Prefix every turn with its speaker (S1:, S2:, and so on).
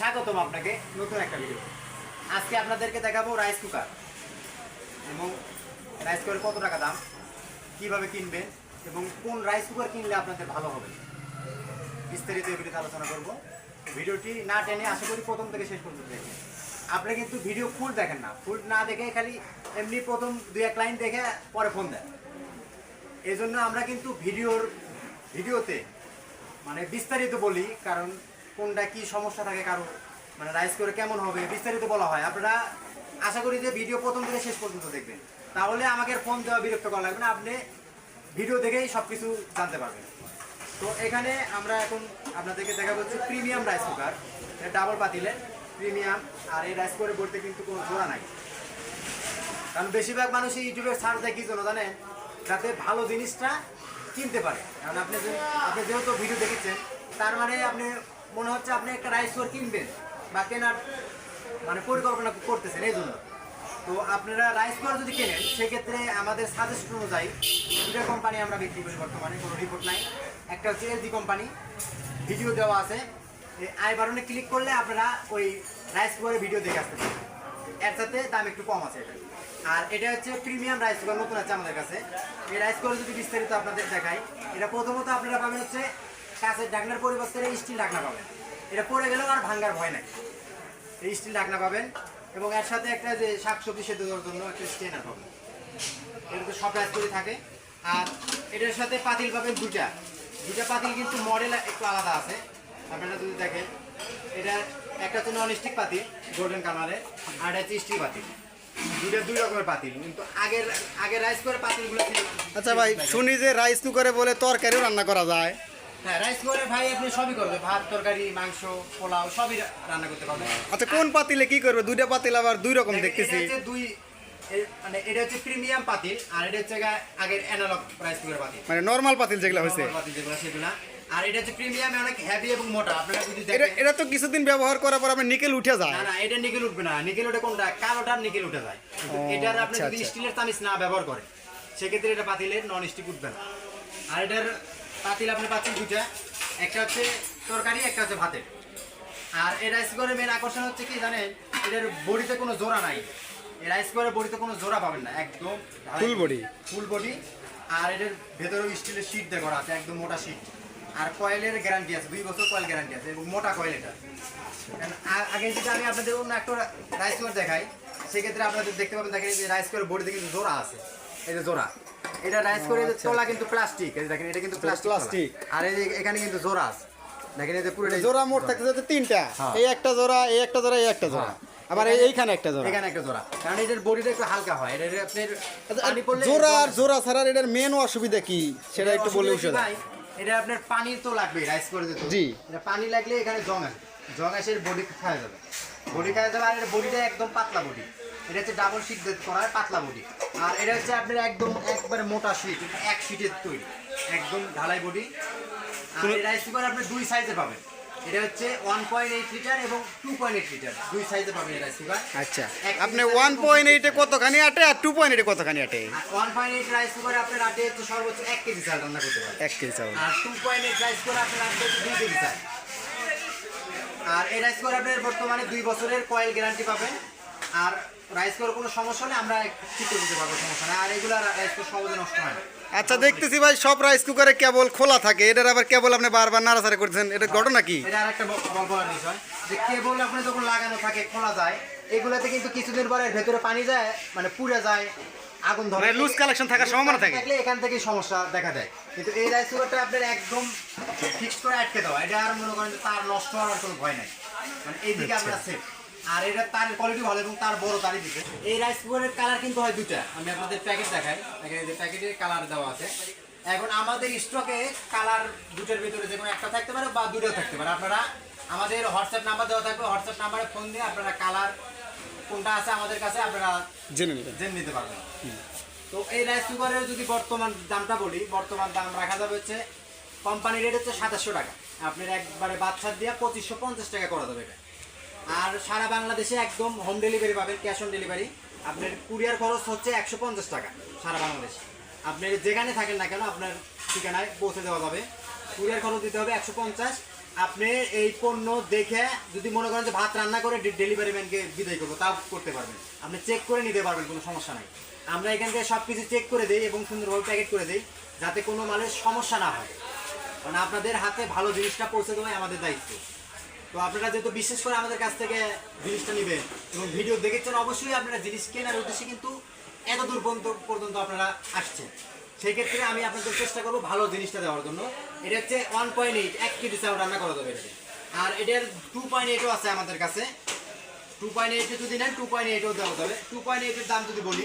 S1: স্বাগতম আপনাকে নতুন একটা ভিডিও আজকে আপনাদেরকে দেখাবো রাইস কুকার এবং রাইস কুকার কত টাকা দাম? কীভাবে কিনবেন? এবং কোন রাইস কুকার কিনলে আপনাদের ভালো হবে? বিস্তারিত এই ভিডিওতে আলোচনা করব। ভিডিওটি না টেনে আশা করি প্রথম থেকে শেষ পর্যন্ত দেখেন আপনি কিন্তু ভিডিও ফুল দেখেন না। ফুল না দেখে খালি এমনি প্রথম দুই এক লাইন দেখে পরে ফোন দেন। এই আমরা কিন্তু ভিডিওর ভিডিওতে মানে বিস্তারিত বলি, কারণ কোনটা কি সমস্যা থাকে কারও? মানে রাইস করে কেমন হবে? বিস্তারিত বলা হয়। আপনারা আশা করি যে ভিডিও প্রথম থেকে শেষ পর্যন্ত দেখবেন। তাহলে আমাকে ফোন দেওয়া বিরক্ত করা লাগবে না। আপনি ভিডিও দেখেই সব কিছু জানতে পারবেন। তো এখানে আমরা এখন আপনাদেরকে দেখা হচ্ছে প্রিমিয়াম রাইস কুকার ডাবল পাতিলের প্রিমিয়াম আর এই রাইস কুকারের বলতে কিন্তু কোনো জোড়া নাই। কারণ বেশিরভাগ মানুষই ইউটিউবে সার্চ দেয় কি জন্য জানেন? যাতে ভালো জিনিসটা কিনতে পারে। কারণ আপনি আপনি যেহেতু ভিডিও দেখেছেন, তার মানে আপনি মনে হচ্ছে আপনি একটা রাইস কুকার কিনবেন বা কেনার মানে পরিকল্পনা করতেছেন, এই জন্য। তো আপনারা রাইস কুকার যদি কেনেন, সেক্ষেত্রে আমাদের সাজেশন অনুযায়ী দুটো কোম্পানি আমরা বিক্রি করি বর্তমানে, কোনো রিপোর্ট নাই। একটা হচ্ছে এলজি কোম্পানি ভিডিও দেওয়া আছে। আই বাটনে ক্লিক করলে আপনারা ওই রাইস কুকারের ভিডিও দেখে আসতে পারেন এর সাথে দাম একটু কম আছে এটা। আর এটা হচ্ছে প্রিমিয়াম রাইস কুকার নতুন আছে আমাদের কাছে। এই রাইস কুকার যদি বিস্তারিত আপনাদের দেখাই, এটা প্রথমত আপনারা পাবেন হচ্ছে কাঁচের ডাকনার পরিবর্তে স্টিল ঢাকনা পাবেন। এটা পড়ে গেলেও আর ভাঙ্গার ভয় নাই। এই স্টিল ঢাকনা পাবেন এবং এর সাথে একটা যে শাকসবজি সেদ্ধ করার জন্য একটা স্টেনার পাবেন। এটা তো সব করে থাকে। আর এটার সাথে পাতিল পাবেন দুটা দুটা পাতিল কিন্তু মডেল একটু আলাদা আছে। আপনারা যদি দেখেন এটা একটা হচ্ছে নন স্টিক পাতিল গোল্ডেন কালারের আর এটা হচ্ছে স্টিল পাতিল। দুটা দুই রকমের পাতিল কিন্তু আগের আগের রাইস করে পাতিলগুলো
S2: আচ্ছা ভাই শুনি যে রাইস কুকারে বলে তরকারিও রান্না করা যায়।
S1: হ্যাঁ রাইস ভাই আপনি সবই করবে। ভাত তরকারি মাংস পোলাও সবই রান্না করতে পারবেন।
S2: আচ্ছা কোন পাতিলে কি করবে? দুইটা পাতিল আবার দুই রকম দেখতেছি।
S1: দুই মানে এটা হচ্ছে প্রিমিয়াম পাতিল আর এটা হচ্ছে গা- আগের অ্যানালগ রাইস কুকার পাতিল।
S2: মানে নর্মাল পাতিল যেগুলো হয়েছে।
S1: পাতিল যেগুলো সেগুলা। আর এটা হচ্ছে প্রিমিয়ামে অনেক হেভি এবং মোটা। আপনারা যদি
S2: এটা এটা তো কিছুদিন ব্যবহার করার পর আপনার নিকেল উঠে যায়।
S1: না না এটা নিকেল উঠবে না। নিকেল উঠে কোনটা? কালোটার নিকেল উঠে যায়। এটার আপনি
S2: আচ্ছা,
S1: যদি
S2: আচ্ছা।
S1: স্টিলের তামিজ না ব্যবহার করেন সেক্ষেত্রে এটা পাতিলের নন স্টিক উঠবে না। আর এটার পাতিল আপনি পাচ্ছেন দুইটা। একটা হচ্ছে তরকারি একটা হচ্ছে ভাতের আর এই রাইস কুকারের মেন আকর্ষণ হচ্ছে কি জানেন এটার বডিতে কোনো জোড়া নাই। এই রাইস কুকারের বডিতে কোনো জোড়া পাবেন না একদম
S2: ফুল বডি?
S1: Full body. আর এটার ভেতরেও স্টিলের শীট দিয়ে করা আছে একদম মোটা শীট আর কয়েলের গ্যারান্টি আছে দুই বছর কয়েল গ্যারান্টি আছে এবং মোটা কয়েল এটা। আগে যদি আমি আপনাদের অন্য একটা রাইস কুকার দেখাই সেক্ষেত্রে আপনাদের দেখতে পাবেন দেখেন যে রাইস কুকার বডিতে কিন্তু জোড়া আছে। এই যে জোড়া। এটা রাইস কুকারের
S2: আচ্ছা,
S1: তলা কিন্তু প্লাস্টিক এই দেখেন এটা কিন্তু প্লাস্টিক আর এই এখানে কিন্তু জোড়া আছে। দেখেন এই যে পুরো
S2: জোড়া মোট থাকতে যাচ্ছে তিনটা।
S1: হ্যাঁ।
S2: এই একটা জোড়া এই একটা জোড়া এই একটা জোড়া।
S1: হ্যাঁ।
S2: আবার এইখানে একটা জোড়া।
S1: এখানে একটা জোড়া। কারণ এটার বডিটা একটু হালকা হয়। এটা আপনার
S2: আচ্ছা, জোড়া আর জোড়া ছাড়া এটার মেন অসুবিধা কি? সেটা একটু বলে
S1: ভাই, এটা আপনার পানি তো লাগবে রাইস করে দিতে
S2: জি।
S1: এটা পানি লাগলে এখানে জং আসে। জং বডি খাওয়া যাবে। বডি খাওয়া যাবে আর এর বডিটা একদম পাতলা বডি এটা হচ্ছে ডাবল শিট করা হয় পাতলা বডি আর এটা হচ্ছে আপনার একদম একবারে মোটা শিট এক শিটের তৈরি। একদম ঢালাই বডি আর এই রাইস কুকার আপনি দুই সাইজে পাবেন। এটা হচ্ছে ওয়ান পয়েন্ট এইট লিটার এবং টু পয়েন্ট এইট লিটার দুই সাইজে পাবেন রাইস কুকার
S2: আচ্ছা। আপনি ওয়ান পয়েন্ট এইটে কতখানি আটে আর টু পয়েন্ট এইটে কতখানি আটে?
S1: ওয়ান পয়েন্ট এইট রাইস কুকারে আপনার রাতে হচ্ছে সর্বোচ্চ এক কেজি চাল রান্না করতে পারেন।
S2: এক কেজি চাউল
S1: আর টু পয়েন্ট এইট রাইস করে আপনার আসবে হচ্ছে দুই কেজি চাল। আর এই রাইস করে আপনার বর্তমানে দুই বছরের কয়েল গ্যারান্টি পাবেন। আর রাইস করে কোনো সমস্যা হলে আমরা করে দিতে পারব সমস্যা নেই। আর এগুলো রাইস করে সহজে নষ্ট হয় না।
S2: আচ্ছা দেখতেছি ভাই সব রাইস কুকারে কেবল খোলা থাকে। এটার আবার কেবল আপনি বারবার নাড়াচাড়া করছেন এটা ঘটনা কি?
S1: এটা আরেকটা বলার বিষয়। যে কেবল আপনি যখন লাগানো থাকে খোলা যায় এগুলাতে কিন্তু কিছুদিন পরে ভেতরে পানি যায় মানে পুড়ে যায় আগুন ধরে।
S2: মানে loose connection থাকার সম্ভাবনা থাকে।
S1: থাকলে এখান থেকে সমস্যা দেখা দেয়। কিন্তু এই রাইস কুকারটা আপনার একদম ফিক্স করে আটকে দেওয়া। এটা আর মনে করেন তার নষ্ট হওয়ার কোনো ভয় নাই। মানে এইদিকে আমরা সেফ আর এটা তার কোয়ালিটি ভালো এবং তার বড় তারই দিকে এই রাইস কুকারের কালার কিন্তু হয় দুটা আমি আপনাদের প্যাকেট দেখাই। এই যে প্যাকেটের কালার দেওয়া আছে। এখন আমাদের স্টকে কালার দুটোর ভিতরে যে কোনো একটা থাকতে পারে বা দুটো থাকতে পারে। আপনারা আমাদের হোয়াটসঅ্যাপ নাম্বার দেওয়া থাকবে। হোয়াটসঅ্যাপ নাম্বারে ফোন দিয়ে আপনারা কালার কোনটা আছে আমাদের কাছে আপনারা
S2: জেনে নেবেন।
S1: জেনে নিতে পারবেন। তো এই রাইস কুকারের যদি বর্তমান দামটা বলি বর্তমান দাম রাখা যাবে হচ্ছে কোম্পানি রেট হচ্ছে সাতাশশো টাকা। আপনার একবারে বাচ্চার দিয়ে পঁচিশশো পঞ্চাশ টাকা করা যাবে এটা। আর সারা বাংলাদেশে একদম হোম ডেলিভারি পাবেন ক্যাশ অন ডেলিভারি আপনার কুরিয়ার খরচ হচ্ছে একশো পঞ্চাশ টাকা সারা বাংলাদেশে। আপনি যেখানে থাকেন না কেন, আপনার ঠিকানায় পৌঁছে দেওয়া যাবে। কুরিয়ার খরচ দিতে হবে একশো পঞ্চাশ। আপনি এই পণ্য দেখে যদি মনে করেন যে ভাত রান্না করে ডেলিভারি ম্যানকে বিদায় করব, তাও করতে পারবেন। আপনি চেক করে নিতে পারবেন, কোনো সমস্যা নাই। আমরা এখান থেকে সব কিছু চেক করে দিই এবং সুন্দরভাবে প্যাকেট করে দিই, যাতে কোনো মালের সমস্যা না হয়। মানে আপনাদের হাতে ভালো জিনিসটা পৌঁছে দেওয়াই আমাদের দায়িত্ব। তো আপনারা যেহেতু বিশেষ করে আমাদের কাছ থেকে জিনিসটা নেবেন এবং ভিডিও দেখেছেন, অবশ্যই আপনারা জিনিস কেনার উদ্দেশ্যে কিন্তু এত দূর পর্যন্ত আপনারা আসছেন। সেই ক্ষেত্রে আমি আপনাদের চেষ্টা করব ভালো জিনিসটা দেওয়ার জন্য। এটা হচ্ছে ওয়ান পয়েন্ট এইট এক কেজি চাউল রান্না করা যাবে এটাতে। আর এটার টু পয়েন্ট এইটও আছে আমাদের কাছে। টু পয়েন্ট এইটে যদি নেন টু পয়েন্ট এইটও দেওয়া যাবে। টু পয়েন্ট এইটের দাম যদি বলি